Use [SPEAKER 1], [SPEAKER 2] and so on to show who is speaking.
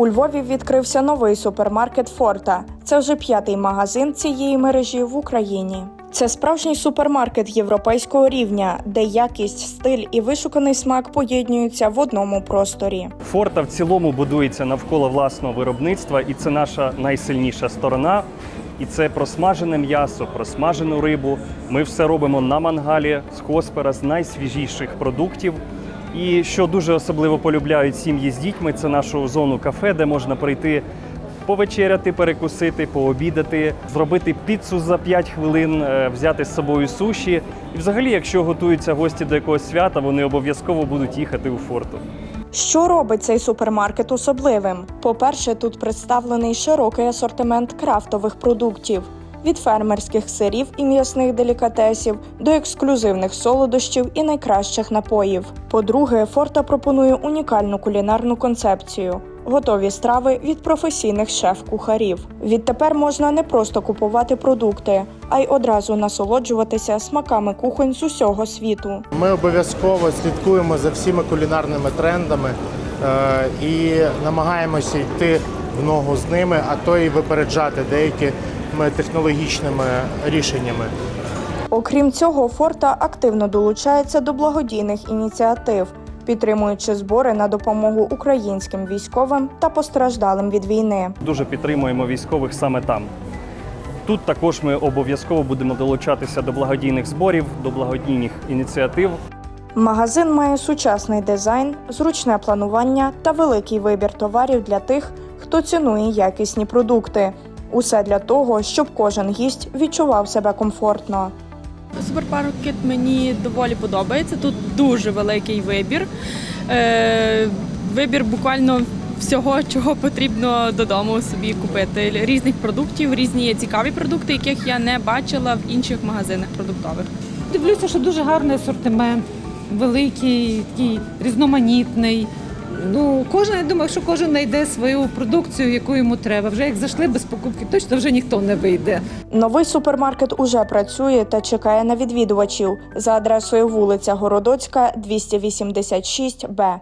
[SPEAKER 1] У Львові відкрився новий супермаркет Форта. Це вже п'ятий магазин цієї мережі в Україні. Це справжній супермаркет європейського рівня, де якість, стиль і вишуканий смак поєднуються в одному просторі.
[SPEAKER 2] Форта в цілому будується навколо власного виробництва, і це наша найсильніша сторона. І це просмажене м'ясо, просмажену рибу. Ми все робимо на мангалі з хоспера, з найсвіжіших продуктів. І що дуже особливо полюбляють сім'ї з дітьми, це нашу зону кафе, де можна прийти повечеряти, перекусити, пообідати, зробити піцу за 5 хвилин, е, взяти з собою суші. І взагалі, якщо готуються гості до якогось свята, вони обов'язково будуть їхати у форту.
[SPEAKER 1] Що робить цей супермаркет особливим? По-перше, тут представлений широкий асортимент крафтових продуктів. Від фермерських сирів і м'ясних делікатесів до ексклюзивних солодощів і найкращих напоїв. По-друге, Форта пропонує унікальну кулінарну концепцію. Готові страви від професійних шеф-кухарів. Відтепер можна не просто купувати продукти, а й одразу насолоджуватися смаками кухонь з усього світу.
[SPEAKER 3] Ми обов'язково слідкуємо за всіми кулінарними трендами е, і намагаємося йти в ногу з ними, а то і випереджати деякими технологічними рішеннями.
[SPEAKER 1] Окрім цього, Форта активно долучається до благодійних ініціатив, підтримуючи збори на допомогу українським військовим та постраждалим від війни.
[SPEAKER 2] Дуже підтримуємо військових саме там. Тут також ми обов'язково будемо долучатися до благодійних зборів, до благодійних ініціатив.
[SPEAKER 1] Магазин має сучасний дизайн, зручне планування та великий вибір товарів для тих, хто цінує якісні продукти. Усе для того, щоб кожен гість відчував себе комфортно.
[SPEAKER 4] Супермаркет мені доволі подобається. Тут дуже великий вибір. Е, вибір буквально всього, чого потрібно додому собі купити. Різних продуктів, різні є цікаві продукти, яких я не бачила в інших магазинах продуктових.
[SPEAKER 5] Дивлюся, що дуже гарний асортимент, великий, такий різноманітний. Ну, кожен, я думаю, що кожен знайде свою продукцію, яку йому треба. Вже як зайшли без покупки, точно вже ніхто не вийде.
[SPEAKER 1] Новий супермаркет уже працює та чекає на відвідувачів за адресою вулиця Городоцька, 286 Б.